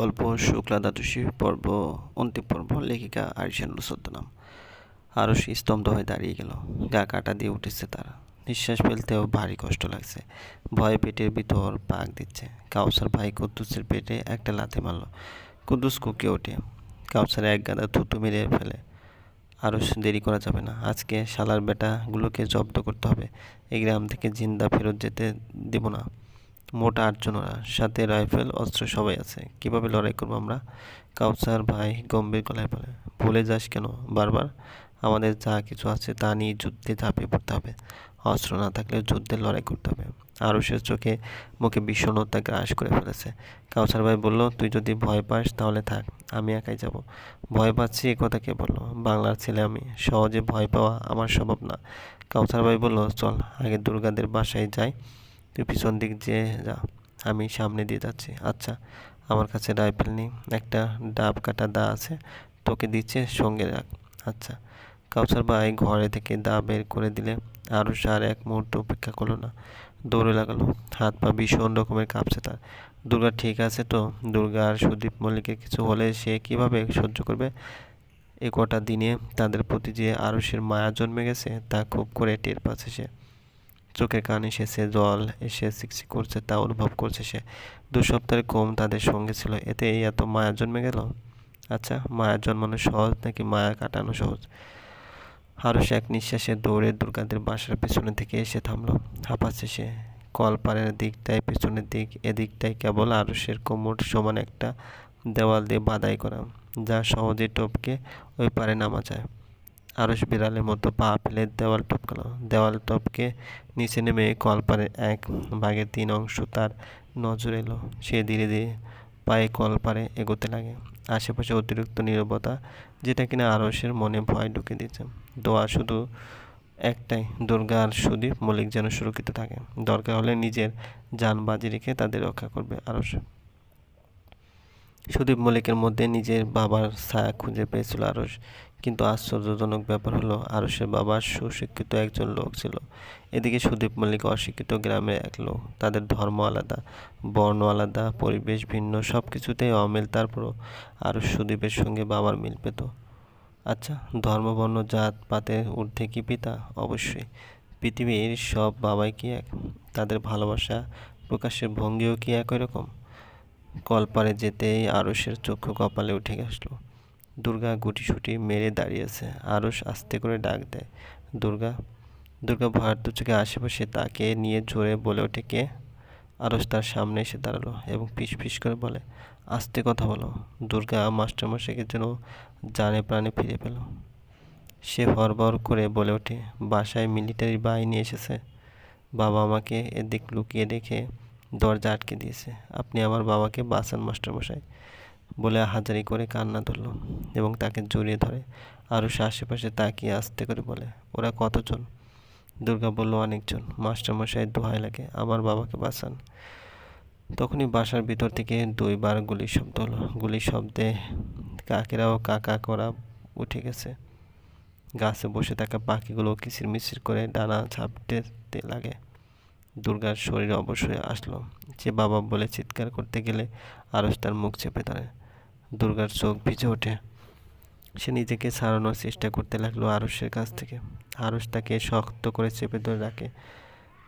গল্প, শুক্লা দ্বাদশী পর্ব, অন্তিম পর্ব, লেখিকা আরিশান নাম আরও সে স্তব্ধ হয়ে দাঁড়িয়ে গেল। গা কাটা দিয়ে উঠেছে তার। নিঃশ্বাস ফেলতেও ভারী কষ্ট লাগছে। ভয়ে পেটের ভিতর পাক দিচ্ছে। কাউসার ভাই কুদ্দুসের পেটে একটা লাথি মারল। কুদ্দুস কুকে ওঠে। কাউসার এক গাদা থুতু মেরে ফেলে। আরও দেরি করা যাবে না। আজকে শালার বেটাগুলোকে জব্দ করতে হবে। এই গ্রাম থেকে জিন্দা ফেরত যেতে দেব না। মোটা আটজন ওরা সাথে রাইফেল, অস্ত্র সবাই আছে। কীভাবে লড়াই করব আমরা? কাউসার ভাই গম্ভীর গলায় বলে, ভুলে যাস কেন? বারবার আমাদের যা কিছু আছে তা নিয়ে যুদ্ধে ঝাঁপিয়ে পড়তে হবে। অস্ত্র না থাকলে যুদ্ধে লড়াই করতে হবে। আরুষের চোখে মুখে বিষণ্ণতা গ্রাস করে ফেলেছে। কাউসার ভাই বলল, তুই যদি ভয় পাস তাহলে থাক, আমি একাই যাব। ভয় পাচ্ছি? এ কথা কে বলল? বাংলার ছেলে আমি। সহজে ভয় পাওয়া আমার স্বভাব না। কাউসার ভাই বলল, চল, আগে দুর্গাদের বাসায় যাই। তুই পিছন দিক যেয়ে যা। আমি সামনে দিয়ে যাচ্ছি। আচ্ছা আমার কাছে রাইফেল নেই। একটা ডাব কাটা দা আছে। তোকে দিচ্ছে, সঙ্গে রাখ। আচ্ছা কাউসার ভাই ঘরে থেকে দা বের করে দিলে আরও সার এক মুহূর্ত অপেক্ষা করল না। দৌড়ে লাগালো। হাত পা ভীষণ রকমের কাঁপছে তার। দুর্গা ঠিক আছে তো? দুর্গা আর সুদীপ মল্লিকের কিছু হলে সে কীভাবে সহ্য করবে? এ কটা দিনে তাদের প্রতি যে আরসের মায়া জন্মে গেছে, তা খুব করে টের পাচ্ছে সে। চোখের কান এসেছে, জল এসে সিকসিক করছে, তা অনুভব করছে সে। দু সপ্তাহের কম তাদের সঙ্গে ছিল। এতে এই এত মায়া জন্মে গেল? আচ্ছা মায়া জন্মানো সহজ নাকি মায়া কাটানো সহজ? আরও সে এক নিঃশ্বাসে দৌড়ে দুর্গাদের বাসার পেছনে থেকে এসে থামলো। হাঁপাচ্ছে সে। কলপাড়ের দিকটায় পেছনের দিক এদিকটায় কেবল আরসের কোমর সমান একটা দেওয়াল দিয়ে বাদাই করা, যা সহজে টপকে ওই পারে নামা যায় আরস বিড়ালের মতো পা ফেলে দেওয়াল টপকালো দেওয়াল টপকে নিচে নেমে কলপারের এক ভাগের তিন অংশ তার নজর এলো। সে ধীরে ধীরে পায়ে কলপারে এগোতে লাগে। আশেপাশে অতিরিক্ত নীরবতা যেটা কিনা আরসের মনে ভয় ঢুকে দিয়েছে। দোয়া শুধু একটাই, দুর্গা আর সুদীপ মল্লিক যেন সুরক্ষিত থাকে। দরকার হলে নিজের যান বাজি রেখে তাদের রক্ষা করবে আরস সুদীপ মল্লিকের মধ্যে নিজের বাবার ছায়া খুঁজে পেয়েছিল আরস কিন্তু আশ্চর্যজনক ব্যাপার হলো আরসের বাবা সুশিক্ষিত একজন লোক ছিল। এদিকে সুদীপ মল্লিক অশিক্ষিত গ্রামের এক লোক। তাদের ধর্ম আলাদা, বর্ণ আলাদা, পরিবেশ ভিন্ন সব কিছুতেই অমিল তারপরও আরও সুদীপের সঙ্গে বাবার মিল পেত। আচ্ছা ধর্ম, বর্ণ, জাত পাতের ঊর্ধ্বে কি পিতা? অবশ্যই। পৃথিবীর সব বাবাই কি এক? তাদের ভালোবাসা প্রকাশের ভঙ্গিও কি একই রকম? কলপারে যেতেই আরসের চক্ষু কপালে উঠে গেছিল দুর্গা গুটিসুটি মেরে দাঁড়িয়েছে আরস আস্তে করে ডাক দেয়, দুর্গা দুর্গা ভয়ার চোখে আশেপাশে তাকে নিয়ে জোরে বলে ওঠে কে? আরস তার সামনে এসে দাঁড়াল এবং পিস ফিস করে বলে, আস্তে কথা বলো, দুর্গা মাস্টারমশাইকে যেন জানে প্রাণে ফিরে পেল। সে হরবর করে বলে ওঠে, বাসায় মিলিটারি বাহিনী এসেছে। বাবা আমাকে এদিক লুকিয়ে রেখে দরজা আটকে দিয়েছে। আপনি আমার বাবাকে বাঁচান, মাস্টারমশাই। বলে হাজারি করে কান্না ধরল এবং তাকে জড়িয়ে ধরে। আরও সে আশেপাশে তাকিয়ে আসতে করে বলে, ওরা কতজন? দুর্গা বলল, অনেকজন। মাস্টারমশাই দোহাই লাগে, আমার বাবাকে বাঁচান। তখনই বাসার ভিতর থেকে দুইবার গুলির শব্দ হলো। গুলির শব্দে কাকেরাও কাকা করা উঠে গেছে। গাছে বসে থাকা পাখিগুলো কিচির মিচির করে ডানা ঝাপটে লাগে। দুর্গার শরীর অবশ্যই আসলো। যে বাবা বলে চিৎকার করতে গেলে আরস তার মুখ চেপে ধরে। দুর্গার চোখ ভিজে ওঠে। সে নিজেকে ছাড়ানোর চেষ্টা করতে লাগল আরসের কাছ থেকে। আরস তাকে শক্ত করে চেপে ধরে রাখে।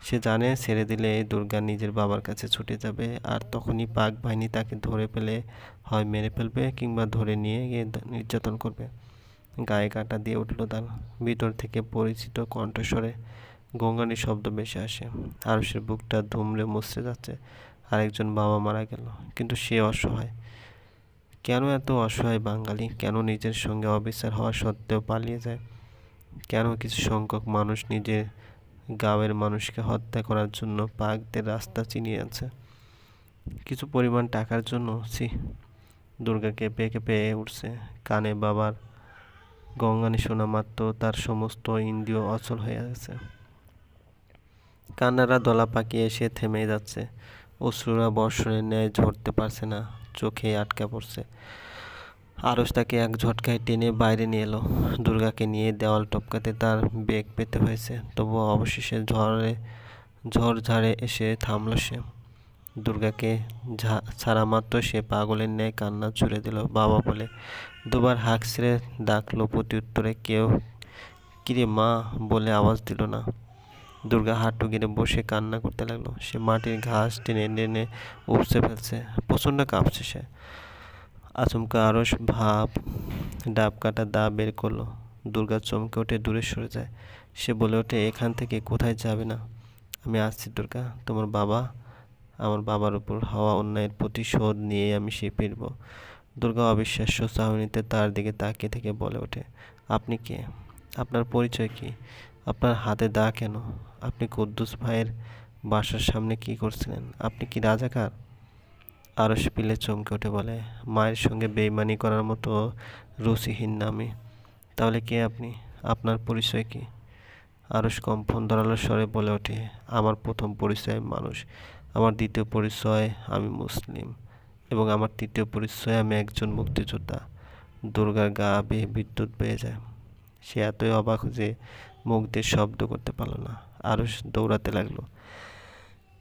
সে জানে ছেড়ে দিলে দুর্গা নিজের বাবার কাছে ছুটে যাবে আর তখনই পাক বাহিনী তাকে ধরে ফেলে, হয় মেরে ফেলবে কিংবা ধরে নিয়ে গিয়ে নির্যাতন করবে। গায়ে কাটা দিয়ে উঠল তার ভিতর থেকে পরিচিত কণ্ঠস্বরে। গঙ্গানির শব্দ বেশি আসে। আরসের বুকটা ধুমড়ে মুছড়ে যাচ্ছে। আরেকজন বাবা মারা গেল, কিন্তু সে অসহায়। কেন এত অসহায় বাঙালি? কেন নিজের সঙ্গে অবিচার হওয়া সত্ত্বেও পালিয়ে যায়? কেন কিছু সংখ্যক মানুষ নিজের গাঁয়ের মানুষকে হত্যা করার জন্য পাকদের রাস্তা চিনিয়ে আছে কিছু পরিমাণ টাকার জন্য? সি দুর্গাকে পেকে পেয়ে উঠছে। কানে বাবার গঙ্গানি শোনা মাত্র তার সমস্ত ইন্দ্রিয় অচল হয়ে গেছে কান্নারা দলা পাকিয়ে এসে থেমে যাচ্ছে। অশ্রুরা বর্ষণের ন্যায় ঝরতে পারছে না। চোখে আটকা পড়ছে। আরস তাকে এক ঝটকায় টেনে বাইরে নিয়ে এলো। দুর্গাকে নিয়ে দেওয়াল টপকাতে তার বেগ পেতে হয়েছে। তবুও অবশেষে ঝড়ে, ঝড় ঝাড়ে এসে থামলো সে। দুর্গাকে ছাড়া মাত্র সে পাগলের ন্যায় কান্না ছুড়ে দিল। বাবা বলে, দুবার হাঁক ছেড়ে ডাকলো প্রতি উত্তরে কেউ? কিরে মা? বলে আওয়াজ দিল না। দুর্গা হাঁটু গেড়ে বসে কান্না করতে লাগল। সে মাটির ঘাস টেনে টেনে উপচে ফেলছে। প্রচণ্ড কাঁপছে সে। আচমকা আরস ভাব, ডাব কাটা দা বের করল। দুর্গা চমকে ওঠে দূরে সরে যায়। সে বলে ওঠে, এখান থেকে কোথায় যাবে না? আমি আসছি দুর্গা, তোমার বাবা, আমার বাবার উপর হওয়া অন্যায়ের প্রতিশোধ নিয়ে আমি সে ফিরব। দুর্গা অবিশ্বাস্য চাহনিতে তার দিকে তাকিয়ে থেকে বলে ওঠে, আপনি কে? আপনার পরিচয় কি? আপনার হাতে দা কেন? আপনি কুদ্দুস ভাইয়ের বাসার সামনে কি করছিলেন? আপনি কি রাজাকার? আরস পিলে চমকে উঠে বলে, মায়ের সঙ্গে বেইমানি করার মতো রুচিহীন না আমি। তাহলে কে আপনি? আপনার পরিচয় কি? আরস কম্পন ধরালো স্বরে বলে ওঠে, আমার প্রথম পরিচয় মানুষ। আমার দ্বিতীয় পরিচয় আমি মুসলিম। এবং আমার তৃতীয় পরিচয় আমি একজন মুক্তিযোদ্ধা। দুর্গার গা বেয়ে বিদ্যুৎ বেয়ে যায়। সে এতই অবাক যে মুখ দিয়ে শব্দ করতে পারল না। আরস দৌড়াতে লাগল।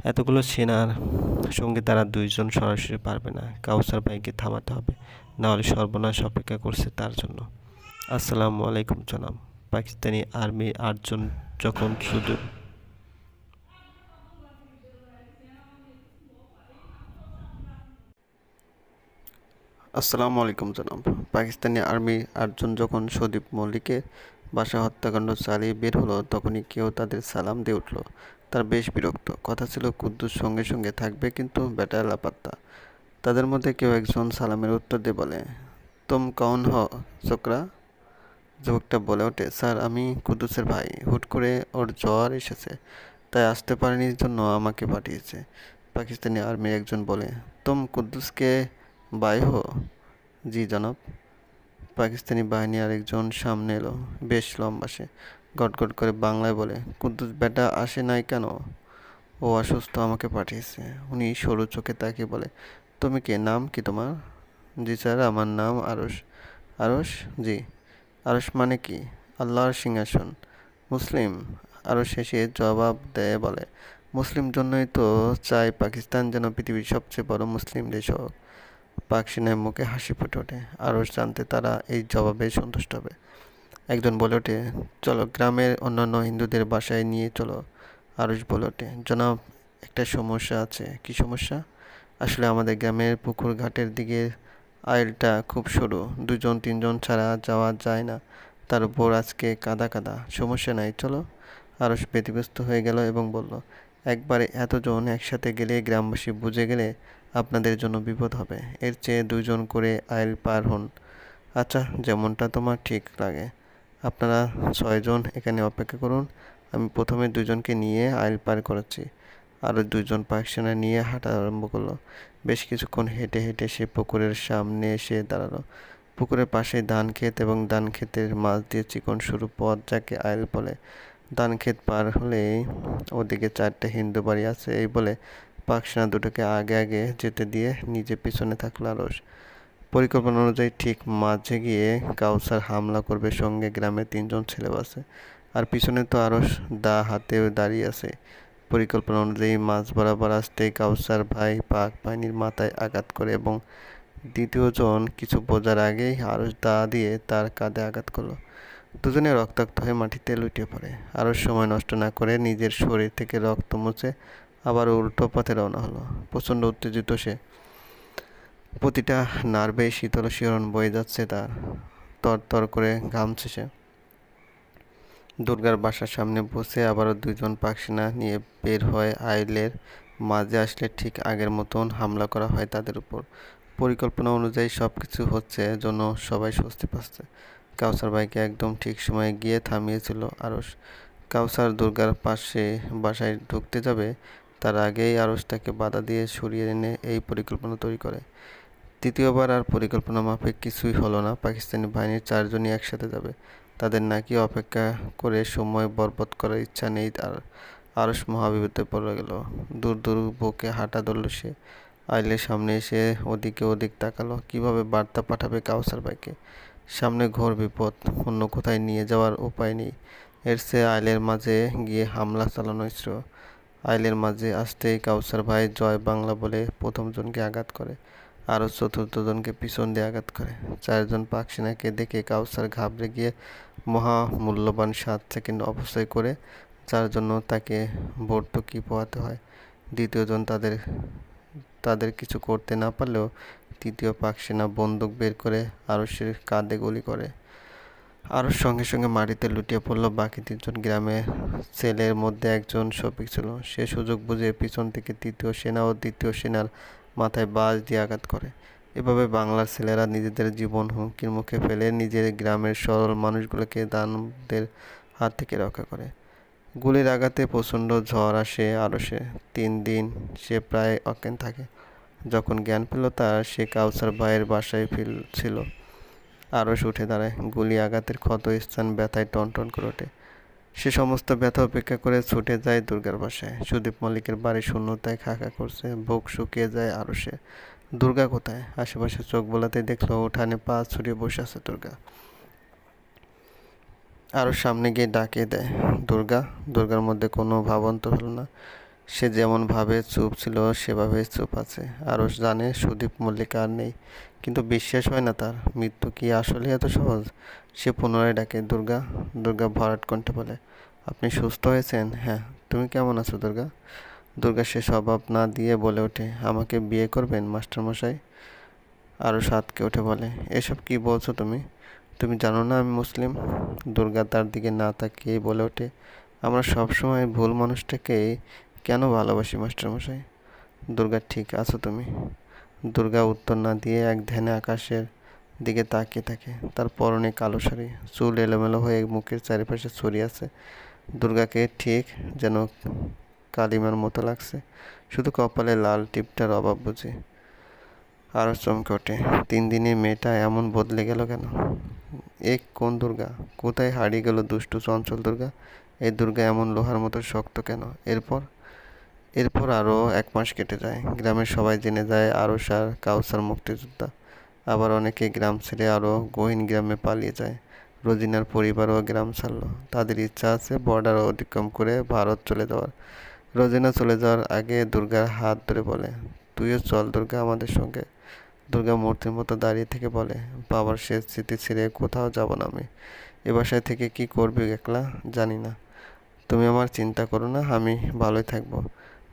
এতগুলো সেনার সঙ্গে তারা দুইজন সরাসরি পারবে না। কাউসার ভাইকে থামাতে হবে, নাহলে সর্বনাশ অপেক্ষা করছে তার জন্য। আসসালামু আলাইকুম জনাব। পাকিস্তানি আর্মির আটজন যখন শুধু আসসালামু আলাইকুম জনাব। পাকিস্তানি আর্মি আটজন যখন সদীপ মল্লিকের বাসা হত্যাকাণ্ড চালিয়ে বের হলো, তখনই কেউ তাদের সালাম দিয়ে উঠল। তার বেশ বিরক্ত। কথা ছিল কুদ্দুস সঙ্গে সঙ্গে, থাকবে কিন্তু বেটা লাপাত্তা। তাদের মধ্যে কেউ একজন সালামের উত্তর দিয়ে বলে, তুম কৌন হ চোকরা যুবকটা বলে ওঠে, স্যার, আমি কুদ্দুসের ভাই। হুট করে ওর জ্বর এসেছে, তাই আসতে পারেনি জন্য আমাকে পাঠিয়েছে। পাকিস্তানি আর্মির একজন বলে, তুম কুদ্দুসকে বাই হো? জি, জনাব। পাকিস্তানি বাহিনী আরেকজন সামনে এলো, বেশ লম্বা সে। গটগট করে বাংলায় বলে, কুদ্দুস বেটা আসে নাই কেন? ও অসুস্থ আমাকে পাঠিয়েছে। উনি সরু চোখে তাকিয়ে বলে, তুমি কে? নাম কি তোমার? জি স্যার, আমার নাম আরস আরস জি। আরস মানে কি? আল্লাহর সিংহাসন। মুসলিম? আরও শেষে জবাব দেয়, বলে, মুসলিম জন্যই তো চাই পাকিস্তান যেন পৃথিবীর সবচেয়ে বড় মুসলিম দেশ হোক। পাক সেনার মুখে হাসি ফুটে ওঠে। আরও জানতে তারা এই জবাবে সন্তুষ্ট হবে। একজন বলে ওঠে, চলো গ্রামের অন্যান্য হিন্দুদের বাসায় নিয়ে চলো। আরুষ বলে ওঠে, জনাব, একটা সমস্যা আছে। কি সমস্যা? আসলে আমাদের গ্রামের পুকুর ঘাটের দিকে আইলটা খুব সরু, দুজন তিনজন ছাড়া যাওয়া যায় না। তার উপর আজকে কাদা কাদা, সমস্যা নাই, চলো। আরস ব্যতিব্যস্ত হয়ে গেল এবং বলল, একবারে এতজন একসাথে গেলে গ্রামবাসী বুঝে গেলে আপনাদের জন্য বিপদ হবে। এর চেয়ে দুজন করে আইল পার হন। আচ্ছা যেমনটা তোমার ঠিক লাগে। আপনারা ছয়জন এখানে অপেক্ষা করুন। আমি প্রথমে দুজনকে নিয়ে আইল পার করাচ্ছি। আরও দুজন পাকসেনা নিয়ে হাঁটা আরম্ভ করল। বেশ কিছুক্ষণ হেঁটে হেঁটে সে পুকুরের সামনে এসে দাঁড়াল। পুকুরের পাশে ধান ক্ষেত এবং ধান ক্ষেতের মাছ দিয়ে চিকন সরু পথ যাকে আইল বলে। ধান ক্ষেত পার হলেই ওদিকে চারটে হিন্দু বাড়ি আছে, এই বলে পাকসেনা দুটোকে আগে আগে যেতে দিয়ে নিজে পিছনে থাকল আরস পরিকল্পনা অনুযায়ী ঠিক মাঝে গিয়ে কাউসার হামলা করবে সঙ্গে গ্রামের তিনজন ছেলে আছে। আর পিছনে তো আরস দা হাতে দাঁড়িয়ে আছে। পরিকল্পনা অনুযায়ী মাছ বরাবর আসতে কাউসার ভাই পাক বাহিনীর মাথায় আঘাত করে এবং দ্বিতীয়জন কিছু বোঝার আগেই আরস দা দিয়ে তার কাঁধে আঘাত করল। দুজনে রক্তাক্ত হয়ে মাটিতে লুটিয়ে পড়ে। আরও সময় নষ্ট না করে নিজের শরীর থেকে রক্ত মুছে আবার উল্টো পথে রওনা হলো। প্রচণ্ড উত্তেজিত সে। প্রতিটা নার্ভে শীতল শিহরণ বয়ে যাচ্ছে তার। তর তর করে ঘামছে সে দুর্গার বাসার সামনে বসে আবারও দুজন পাকসেনা নিয়ে বের হয় আইলের মাঝে আসলে ঠিক আগের মতন হামলা করা হয় তাদের উপর। পরিকল্পনা অনুযায়ী সব কিছু হচ্ছে জন্য সবাই স্বস্তি পাচ্ছে। কাউসার ভাইকে একদম ঠিক সময়ে গিয়ে থামিয়েছিল আরস কাউসার দুর্গার পাশে বাসায় ঢুকতে যাবে, তার আগেই আরস তাকে বাধা দিয়ে সরিয়ে এনে এই পরিকল্পনা তৈরি করে। তৃতীয়বার আর পরিকল্পনা মাফিক কিছুই হলো না। পাকিস্তানি বাহিনীর চারজনই একসাথে যাবে। তাদের নাকি অপেক্ষা করে সময় বরবাদ করার ইচ্ছা নেই তার আরস মহাবিপদে পড়ে গেল। দূর দূর বুকে হাঁটা ধরল সে। আইলের সামনে এসে ওদিকে ওদিক তাকালো। কীভাবে বার্তা পাঠাবে কাউসার ভাইকে? সামনে ঘোর বিপদ। অন্য কোথায় নিয়ে যাওয়ার উপায় নেই। এর চেয়ে আইলের মাঝে গিয়ে হামলা চালানো ইসরো আইলের মাঝে আসতেই কাউসার ভাই জয় বাংলা বলে প্রথমজনকে আঘাত করে। আরও চতুর্থ জনকে পিছন দিয়ে আঘাত করে। চারজন পাক সেনাকে দেখে কাউসার ঘাবড়ে গিয়ে মহা মূল্যবান সাত সেকেন্ড অপচয় করে যার জন্য তাকে ভর্তুকি পোহাতে হয়। দ্বিতীয়জন তাদের তাদের কিছু করতে না পারলেও তৃতীয় পাক সেনা বন্দুক বের করে আরসের কাঁধে গুলি করে। আরও সঙ্গে সঙ্গে মাটিতে লুটিয়ে পড়ল। বাকি তিনজন গ্রামে ছেলের মধ্যে একজন শফিক ছিল। সে সুযোগ বুঝে পিছন থেকে তৃতীয় সেনা ও দ্বিতীয় সেনার মাথায় বাজ দিয়ে আঘাত করে। এভাবে বাংলার ছেলেরা নিজেদের জীবন হুমকির মুখে ফেলে নিজের গ্রামের সরল মানুষগুলোকে দানবদের হাত থেকে রক্ষা করে। গুলির আঘাতে প্রচণ্ড ঝড় আসে, আরও সে তিন দিন সে প্রায় অজ্ঞান থাকে। যখন জ্ঞান পেল তার, সে কাউসার ভাইয়ের বাসায় ফিরছিল। আরস উঠে দাঁড়ায়। গুলি আঘাতের ক্ষত স্থান ব্যথায় টনটন করে ওঠে। সে সমস্ত ব্যথা উপেক্ষা করে ছুটে যায় দুর্গার বাসায়। সুদীপ মল্লিকের বাড়ি শূন্যতায় খাকা করছে, বুক শুকিয়ে যায় আরও সে। দুর্গা কোথায়? আশেপাশে চোখ বোলাতে দেখল উঠানে পা ছড়িয়ে বসে আছে দুর্গা। আরও সামনে গিয়ে ডাকে দেয়, দুর্গা, দুর্গার মধ্যে কোনো ভাবন্ত হলো না। সে যেমন ভাবে চুপ ছিল, সেভাবে চুপ আছে। আরও জানে সুদীপ মল্লিক আর নেই। কিন্তু বিশ্বাস হয় না তার। মৃত্যু কি আসলে এত সহজ? সে পুনরায় ডাকে, দুর্গা দুর্গা ভরাট কণ্ঠে বলে, আপনি সুস্থ হয়েছেন? হ্যাঁ। তুমি কেমন আছো, দুর্গা? দুর্গা সে স্বভাব না দিয়ে বলে ওঠে, আমাকে বিয়ে করবেন, মাস্টারমশাই? আরও সাতকে উঠে বলে, এসব কি বলছো তুমি? তুমি জানো না আমি মুসলিম? দুর্গা তার দিকে না তাকিয়ে বলে ওঠে, আমরা সবসময় ভুল মানুষটাকে কেন ভালোবাসি, মাস্টারমশাই? দুর্গা, ঠিক আছো তুমি? দুর্গা উত্তর না দিয়ে এক ধ্যানে আকাশের দিকে তাকিয়ে থাকে। তার পরনে কালো শাড়ি, চুল এলোমেলো হয়ে মুখের চারিপাশে ছড়িয়ে আছে। দুর্গাকে ঠিক যেন কালিমার মতো লাগছে। শুধু কপালে লাল টিপটার অভাব বুঝি। আরও চমকে ওঠে। তিন দিনে মেয়েটা এমন বদলে গেল কেন? এ কোন দুর্গা? কোথায় হারিয়ে গেল দুষ্টু চঞ্চল দুর্গা? এই দুর্গা এমন লোহার মতো শক্ত কেন? এরপর? এরপর আরও এক মাস কেটে যায়। গ্রামের সবাই জেনে যায় আরও সার কাউসার মুক্তিযোদ্ধা। আবার অনেকে গ্রাম ছেড়ে আরও গহীন গ্রামে পালিয়ে যায়। রোজিনার পরিবারও গ্রাম ছাড়লো। তাদের ইচ্ছা আছে বর্ডার অতিক্রম করে ভারত চলে যাওয়ার। রোজিনা চলে যাওয়ার আগে দুর্গার হাত ধরে বলে, তুইও চল দুর্গা আমাদের সঙ্গে। দুর্গা মূর্তির মতো দাঁড়িয়ে থেকে বলে, বাবার শেষ স্মৃতি ছেড়ে কোথাও যাব না আমি। এ বাসায় থেকে কি করবি একলা? জানি না। তুমি আমার চিন্তা করো না, আমি ভালোই থাকব।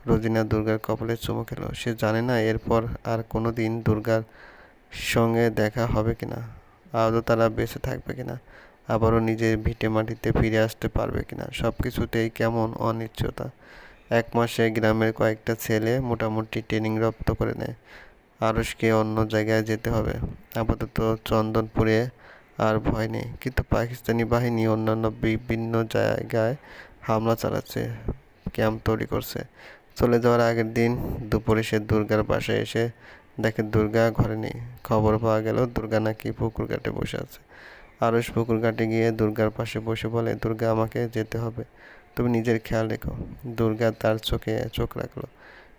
রোজিনা দুর্গার কপালে চুমু খেলো। সে জানে না এরপর আর কোনো দিন দুর্গার সঙ্গে দেখা হবে কিনা? আদৌ তারা বেঁচে থাকবে কিনা? আবারও নিজের ভিটে মাটিতে ফিরে আসতে পারবে কিনা? সব কিছুতেই কেমন অনিশ্চয়তা। এক মাসে গ্রামের কয়েকটা ছেলে মোটামুটি ট্রেনিং রপ্ত করে নেয়। আরসকে অন্য জায়গায় যেতে হবে। আপাতত চন্দনপুরে আর ভয় নেই। কিন্তু পাকিস্তানি বাহিনী অন্যান্য বিভিন্ন জায়গায় হামলা চালাচ্ছে, ক্যাম্প তৈরি করছে। চলে যাওয়ার আগের দিন দুপুরে সে দুর্গার বাসায় এসে দেখে দুর্গা ঘরে নেই। খবর পাওয়া গেল, দুর্গা নাকি পুকুর ঘাটে বসে আছে। আরস পুকুর ঘাটে গিয়ে দুর্গার পাশে বসে বলে, দুর্গা, আমাকে যেতে হবে। তুমি নিজের খেয়াল রেখো। দুর্গা তার চোখে চোখ রাখল।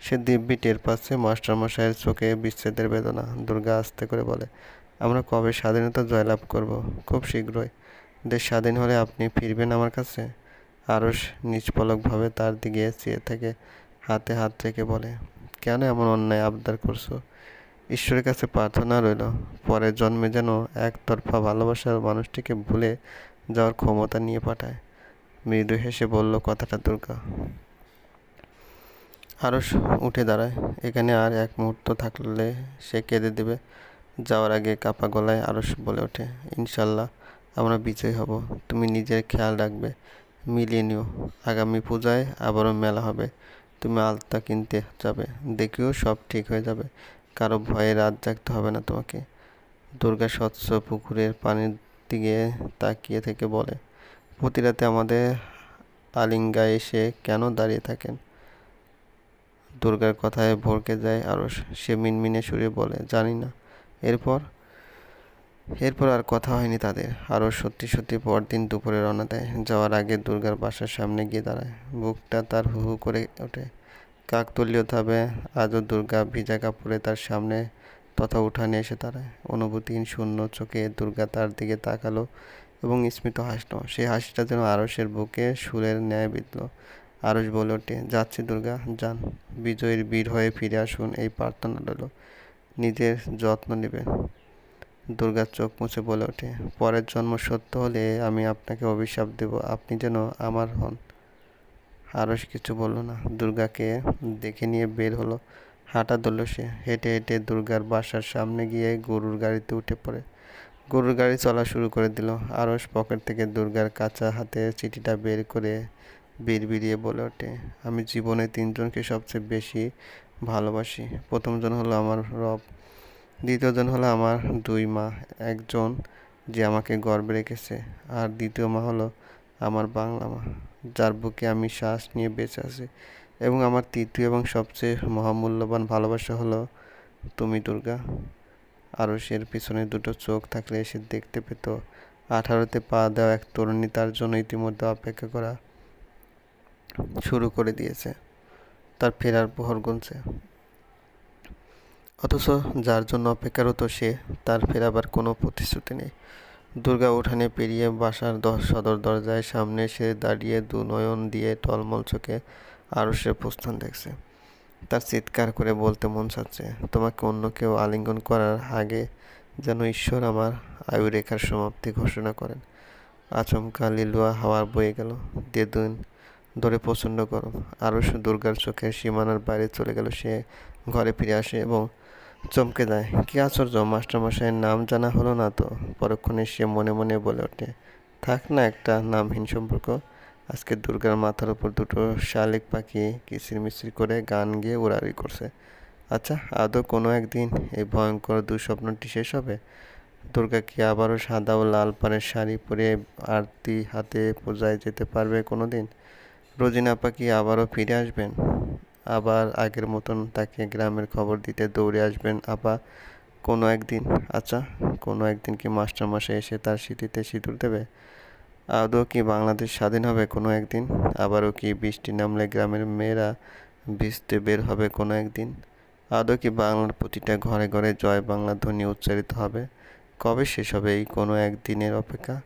সে দিব্যি টের পাচ্ছে মাস্টারমশাইয়ের চোখে বিচ্ছেদের বেদনা। দুর্গা আস্তে করে বলে, আমরা কবে স্বাধীনতা জয়লাভ করব? খুব শীঘ্রই। দেশ স্বাধীন হলে আপনি ফিরবেন আমার কাছে? আরস নিষ্পলকভাবে তার দিকে চেয়ে থেকে হাতে হাত রেখে বলে, কেন এমন অন্যায় আবদার করছ? ঈশ্বরের কাছে প্রার্থনা রইল। পরের জন্মে যেন একতরফা ভালোবাসার মানুষটিকে ভুলে যাওয়ার ক্ষমতা নিয়ে পাঠায়। মৃদু হেসে বলল, কথাটা দুর্গা। আরস উঠে দাঁড়ায়। এখানে আর এক মুহূর্ত থাকলে সে কেঁদে দেবে। যাওয়ার আগে কাপা গলায় আরস বলে ওঠে, ইনশাল্লাহ আমরা বিজয় হব। তুমি নিজের খেয়াল রাখবে। মিলিয়ে নিও। আগামী পূজায় আবারও মেলা হবে। তুমি আলতা কিনতে যাবে। দেখিও সব ঠিক হয়ে যাবে। কারও ভয়ে রাত জাগতে হবে না তোমাকে। দুর্গা স্বচ্ছ পুকুরের পানির দিকে তাকিয়ে থেকে বলে, প্রতি রাতে আমাদের আলিঙ্গায় এসে কেন দাঁড়িয়ে থাকেন? দুর্গার কথায় ভরকে যায় আরও সে মিনমিনে সুরে বলে, জানি না। এরপর? এরপর আর কথা হয়নি তাদের। আরও সত্যি সত্যি পরদিন দুপুরে রওনা দেয়। যাওয়ার আগে দুর্গার বাসার সামনে গিয়ে দাঁড়ায়। বুকটা তার হু হু করে ওঠে। কাকতলীয়ভাবে আজও দুর্গা ভিজা কাপড়ে তার সামনে তথা উঠানে এসে দাঁড়ায় অনুভূতিহীন শূন্য চোখে দুর্গা তার দিকে তাকালো এবং স্মিত হাসলো। সেই হাসিটা যেন আরসের বুকে সুরের ন্যায় বিঁধল। আরস বলে ওঠে, যাচ্ছি দুর্গা, যান। বিজয়ীর বীর হয়ে ফিরে আসুন, এই প্রার্থনা রইল। নিজের যত্ন নেবেন। দুর্গা চোখ মুছে বলে ওঠে, পরের জন্ম সত্য হলে আমি আপনাকে অভিশাপ দেব। আপনি যেন আমার হন। আরস কিছু বলল না। দুর্গাকে দেখে নিয়ে বের হলো। হাঁটা ধরল সে। হেঁটে হেঁটে দুর্গার বাসার সামনে গিয়ে গরুর গাড়িতে উঠে পড়ে। গরুর গাড়ি চলা শুরু করে দিল। আরস পকেট থেকে দুর্গার কাঁচা হাতে চিঠিটা বের করে বিড়বিড়িয়ে বলে ওঠে, আমি জীবনে তিনজনকে সবচেয়ে বেশি ভালোবাসি। প্রথমজন হলো আমার রব, দ্বিতীয়জন হলো আমার দুই মা, একজন যে আমাকে গর্বে রেখেছে, আর দ্বিতীয় মা হলো আমার বাংলা মা। যার বুকে আমি শ্বাস নিয়ে বেঁচে আছি। এবং আমার তৃতীয় এবং সবচেয়ে মহামূল্যবান ভালোবাসা হলো তুমি, দুর্গা। আরসের পিছনে দুটো চোখ থাকলে সে দেখতে পেত, আঠারোতে পা দেওয়া এক তরুণী তার জন্য ইতিমধ্যে অপেক্ষা করা শুরু করে দিয়েছে। তার ফেরার প্রহর গুনছে। অথচ যার জন্য অপেক্ষারত সে, তার ফেরাবার কোনো প্রতিশ্রুতি নেই। দুর্গা উঠানে পেরিয়ে বাসার সদর দরজায় সামনে সে দাঁড়িয়ে দু নয়ন দিয়ে টলমল চোখে আরসের প্রস্থান দেখছে। তার চিৎকার করে বলতে মন চাচ্ছে, তোমাকে অন্য কেউ আলিঙ্গন করার আগে যেন ঈশ্বর আমার আয়ু রেখার সমাপ্তি ঘোষণা করেন। আচমকা লিলুয়া হাওয়ার বয়ে গেল দেদিন ধরে প্রচণ্ড গরম। আরও দুর্গার চোখের সীমানার বাইরে চলে গেল, সে ঘরে ফিরে আসে এবং চমকে যায় কি আশ্চর্য, মাস্টারমশাইয়ের নাম জানা হলো না তো? পরক্ষণে সে মনে মনে বলে ওঠে। থাক না একটা নামহীন সম্পর্ক। আজকে দুর্গার মাথার উপর দুটো শালিক পাখি কিচির মিচির করে গান গেয়ে উড়াউড়ি করছে। আচ্ছা আদৌ কোনো একদিন এই ভয়ঙ্কর দুঃস্বপ্নটি শেষ হবে? দুর্গা কি আবারও সাদা ও লাল পাড়ের শাড়ি পরে আরতি হাতে পূজায় যেতে পারবে কোনো দিন রোজিনা পাখি আবারও ফিরে আসবেন? আবার আগের মতন তাকে গ্রামের খবর দিতে দৌড়ে আসবেন আপা কোনো একদিন। আচ্ছা কোনো একদিন কি মাস্টারমশাই এসে তার স্মৃতিতে সিঁদুর দেবে? আদৌ কি বাংলাদেশ স্বাধীন হবে কোনো একদিন? আবারও কি বৃষ্টি নামলে গ্রামের মেয়েরা ভিজতে বের হবে কোনো একদিন? আদৌ কি বাংলার প্রতিটা ঘরে ঘরে জয় বাংলা ধ্বনি উচ্চারিত হবে? কবে শেষ হবে এই কোনো একদিনের অপেক্ষা?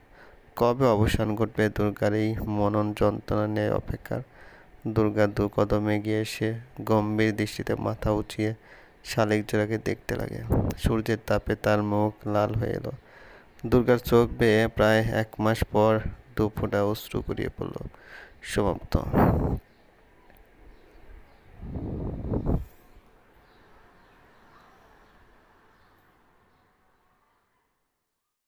কবে অবসান ঘটবে দুর্গার এই মনন যন্ত্রণা নেয় অপেক্ষার? দুর্গা দু কদমে গিয়ে এসে গম্ভীর দৃষ্টিতে মাথা উঁচিয়ে শালিক জোড়াকে দেখতে লাগে। সূর্যের তাপে তার মুখ লাল হয়ে এলো। দুর্গার চোখ বেয়ে প্রায় এক মাস পর দু ফোঁটা অশ্রু করিয়ে পড়ল। সমাপ্ত।